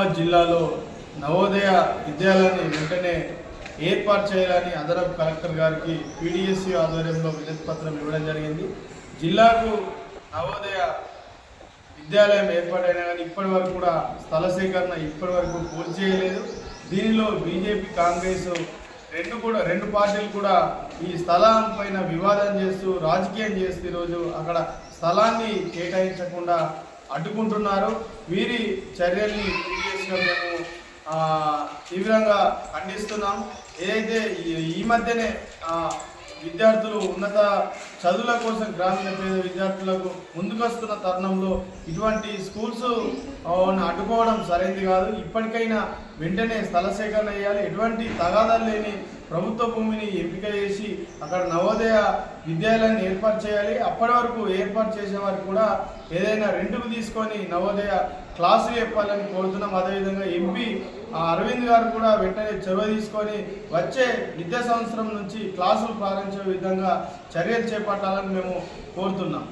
నిజామాబాద్ జిల్లాలో నవోదయ విద్యాలయాన్ని వెంటనే ఏర్పాటు చేయాలని అదనపు కలెక్టర్ గారికి పీడిఎస్సి ఆధ్వర్యంలో వినతి పత్రం ఇవ్వడం జరిగింది. జిల్లాకు నవోదయ విద్యాలయం ఏర్పాటైనా కానీ ఇప్పటి వరకు కూడా స్థల సేకరణ ఇప్పటి వరకు పూర్తి చేయలేదు. దీనిలో బీజేపీ కాంగ్రెస్ రెండు కూడా రెండు పార్టీలు కూడా ఈ స్థలం పైన వివాదం చేస్తూ రాజకీయం చేస్తూ ఈరోజు అక్కడ స్థలాన్ని కేటాయించకుండా అడ్డుకుంటున్నారు. వీరి చర్యల్ని పీడిఎస్గా మేము తీవ్రంగా ఖండిస్తున్నాం ఏదైతే ఈ- ఈ మధ్యనే విద్యార్థులు ఉన్నత చదువుల కోసం గ్రామీణ పేద విద్యార్థులకు ముందుకొస్తున్న తరుణంలో ఇటువంటి స్కూల్స్ అడ్డుకోవడం సరైనది కాదు. ఇప్పటికైనా వెంటనే స్థల సేకరణ చేయాలి. ఎటువంటి తగాదాలు లేని ప్రభుత్వ భూమిని ఎంపిక చేసి అక్కడ నవోదయ విద్యాలయాన్ని ఏర్పాటు చేయాలి. అప్పటి వరకు ఏర్పాటు చేసే వారికి కూడా ఏదైనా రెంటుకు తీసుకొని నవోదయ క్లాసులు చెప్పాలని కోరుతున్నాం. అదేవిధంగా ఎంపీ అరవింద్ గారు కూడా వెంటనే చొరవ తీసుకొని వచ్చే విద్యా సంవత్సరం నుంచి క్లాసులు ప్రారంభించే విధంగా చర్యలు చేపట్టాలని మేము కోరుతున్నాం.